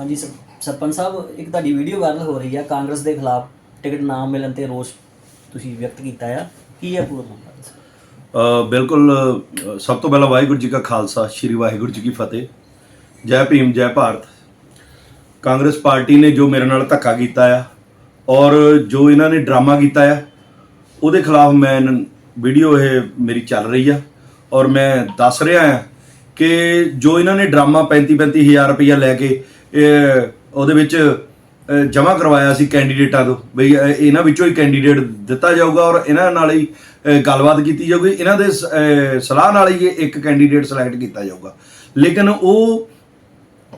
ਹਾਂਜੀ ਸਰ- ਸਰਪੰਚ ਸਾਹਿਬ ਇੱਕ ਤੁਹਾਡੀ ਵੀਡੀਓ ਵਾਇਰਲ ਹੋ ਰਹੀ ਆ ਕਾਂਗਰਸ ਦੇ ਖਿਲਾਫ ਟਿਕਟ ਨਾ ਮਿਲਣ ਤੇ ਰੋਸ ਤੁਸੀਂ ਵਿਅਕਤ ਕੀਤਾ ਆ। ਕੀ ਹੈ ਪੂਰਾ ਮਾਮਲਾ? ਬਿਲਕੁਲ ਅ, ਸਭ ਤੋਂ ਪਹਿਲਾਂ ਵਾਹਿਗੁਰੂ ਜੀ ਕਾ ਖਾਲਸਾ ਸ੍ਰੀ ਵਾਹਿਗੁਰੂ ਜੀ ਕੀ ਫਤਿਹ। ਜੈ ਭੀਮ ਜੈ ਭਾਰਤ। ਕਾਂਗਰਸ ਪਾਰਟੀ ਨੇ ਜੋ ਮੇਰੇ ਨਾਲ ਧੱਕਾ ਕੀਤਾ ਆ ਔਰ ਜੋ ਇਹਨਾਂ ਨੇ ਡਰਾਮਾ ਕੀਤਾ ਆ ਉਹਦੇ ਖਿਲਾਫ ਮੈਂ ਵੀਡੀਓ ਇਹ ਮੇਰੀ ਚੱਲ ਰਹੀ ਆ ਔਰ ਮੈਂ ਦੱਸ ਰਿਹਾ ਆ ਕਿ ਜੋ ਇਹਨਾਂ ਨੇ ਡਰਾਮਾ 35 35000 ਰੁਪਇਆ ਲੈ ਕੇ ਉਹਦੇ ਵਿੱਚ ਜਮ੍ਹਾਂ ਕਰਵਾਇਆ ਸੀ ਕੈਂਡੀਡੇਟਾਂ ਤੋਂ ਬਈ ਇਹਨਾਂ ਵਿੱਚੋਂ ਹੀ ਕੈਂਡੀਡੇਟ ਦਿੱਤਾ ਜਾਊਗਾ ਔਰ ਇਹਨਾਂ ਨਾਲ ਹੀ ਗੱਲਬਾਤ ਕੀਤੀ ਜਾਊਗੀ। ਇਹਨਾਂ ਦੇ ਸਲਾਹ ਨਾਲ ਹੀ ਇਹ ਇੱਕ ਕੈਂਡੀਡੇਟ ਸਿਲੈਕਟ ਕੀਤਾ ਜਾਊਗਾ। ਲੇਕਿਨ ਉਹ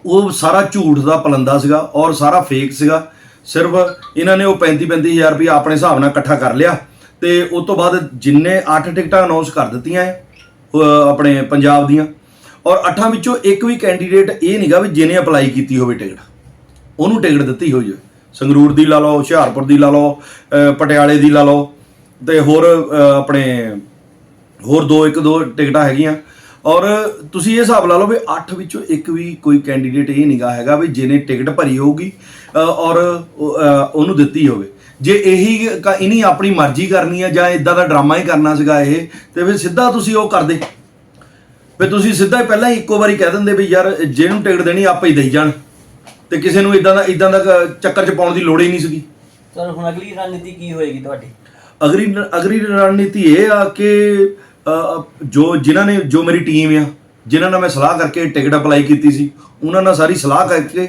ਉਹ ਸਾਰਾ ਝੂਠ ਦਾ ਪਲੰਦਾ ਸੀਗਾ ਔਰ ਸਾਰਾ ਫੇਕ ਸੀਗਾ। ਸਿਰਫ ਇਹਨਾਂ ਨੇ ਉਹ 35 35000 ਰੁਪਏ ਆਪਣੇ ਹਿਸਾਬ ਨਾਲ ਇਕੱਠਾ ਕਰ ਲਿਆ ਤੇ ਉਸ ਤੋਂ ਬਾਅਦ ਜਿੰਨੇ 8 ਟਿਕਟਾਂ ਅਨਾਉਂਸ ਕਰ ਦਿੱਤੀਆਂ ਹੈ, ਆਪਣੇ ਪੰਜਾਬ ਦੀਆਂ ਔਰ ਅੱਠਾਂ ਵਿੱਚੋਂ ਇੱਕ ਵੀ ਕੈਂਡੀਡੇਟ ਇਹ ਨਹੀਂਗਾ ਵੀ ਜਿਹਨੇ ਅਪਲਾਈ ਕੀਤੀ ਹੋਵੇ ਟਿਕਟ। ਉਹਨੂੰ ਟਿਕਟ ਦਿੱਤੀ ਹੋਈ ਹੈ। ਸੰਗਰੂਰ ਦੀ ਲਾ ਲਓ, ਹੁਸ਼ਿਆਰਪੁਰ ਦੀ ਲਾ ਲਓ ਪਟਿਆਲੇ ਦੀ ਲਾ ਲਓ ਤੇ ਹੋਰ ਆਪਣੇ, ਹੋਰ ਦੋ, ਇੱਕ ਦੋ ਟਿਕਟਾਂ ਹੈਗੀਆਂ। ਔਰ ਤੁਸੀਂ ਇਹ ਹਿਸਾਬ ਲਾ ਲਓ ਵੀ 8 ਵਿੱਚੋਂ ਇੱਕ ਵੀ ਕੋਈ ਕੈਂਡੀਡੇਟ ਇਹ ਨਿਗਾ ਹੈਗਾ ਵੀ ਜਿਹਨੇ ਟਿਕਟ ਭਰੀ ਹੋਊਗੀ ਔਰ ਉਹਨੂੰ ਦਿੱਤੀ ਹੋਵੇ। ਜੇ ਇਹੀ ਕ- ਇਨੀ ਆਪਣੀ ਮਰਜ਼ੀ ਕਰਨੀ ਹੈ ਜਾਂ ਇਦਾਂ ਦਾ ਡਰਾਮਾ ਹੀ ਕਰਨਾ ਸੀਗਾ ਇਹ, ਤੇ ਫਿਰ ਸਿੱਧਾ ਤੁਸੀਂ ਉਹ ਕਰਦੇ। ਵੀ ਤੁਸੀਂ ਸਿੱਧਾ ਹੀ ਪਹਿਲਾਂ ਹੀ ਇੱਕੋ ਵਾਰੀ ਕਹਿ ਦਿੰਦੇ ਵੀ ਯਾਰ ਜਿਹਨੂੰ ਟਿਕਟ ਦੇਣੀ ਆਪੇ ਹੀ ਦੇਈ ਜਾਣ। ਤੇ ਕਿਸੇ ਨੂੰ ਇਦਾਂ ਦਾ ਇਦਾਂ ਦਾ ਚੱਕਰ ਚ ਪਾਉਣ ਦੀ ਲੋੜ ਹੀ ਨਹੀਂ ਸੀਗੀ। ਸਰ ਹੁਣ ਅਗਲੀ ਰਣਨੀਤੀ ਕੀ ਹੋਏਗੀ ਤੁਹਾਡੀ? ਅਗਰੀ ਅਗਰੀ ਰਣਨੀਤੀ ਇਹ ਆ ਕਿ ਜੋ ਜਿਨ੍ਹਾਂ ਨੇ ਜੋ ਮੇਰੀ ਟੀਮ ਆ ਜਿਨ੍ਹਾਂ ਨਾਲ ਮੈਂ ਸਲਾਹ ਕਰਕੇ ਟਿਕਟ ਅਪਲਾਈ ਕੀਤੀ ਸੀ ਉਹਨਾਂ ਨਾਲ ਸਾਰੀ ਸਲਾਹ ਕਰਕੇ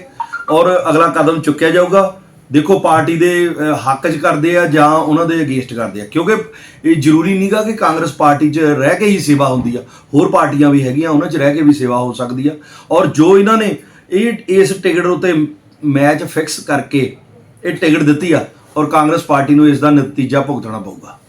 ਔਰ ਅਗਲਾ ਕਦਮ ਚੁੱਕਿਆ ਜਾਊਗਾ। ਦੇਖੋ ਪਾਰਟੀ ਦੇ ਹੱਕ 'ਚ ਕਰਦੇ ਆ ਜਾਂ ਉਹਨਾਂ ਦੇ ਅਗੇਂਸਟ ਕਰਦੇ ਆ। ਕਿਉਂਕਿ ਇਹ ਜ਼ਰੂਰੀ ਨਹੀਂਗਾ ਕਿ ਕਾਂਗਰਸ ਪਾਰਟੀ 'ਚ ਰਹਿ ਕੇ ਹੀ ਸੇਵਾ ਹੁੰਦੀ ਆ। ਹੋਰ ਪਾਰਟੀਆਂ ਵੀ ਹੈਗੀਆਂ, ਉਹਨਾਂ 'ਚ ਰਹਿ ਕੇ ਵੀ ਸੇਵਾ ਹੋ ਸਕਦੀ ਆ। ਔਰ ਜੋ ਇਹਨਾਂ ਨੇ ਇਹ, ਇਸ ਟਿਕਟ ਉਤੇ ਮੈਚ ਫਿਕਸ ਕਰਕੇ ਇਹ ਟਿਕਟ ਦਿੱਤੀ ਆ, ਔਰ ਕਾਂਗਰਸ ਪਾਰਟੀ ਨੂੰ ਇਸ ਦਾ ਨਤੀਜਾ ਭੁਗਤਣਾ ਪਊਗਾ।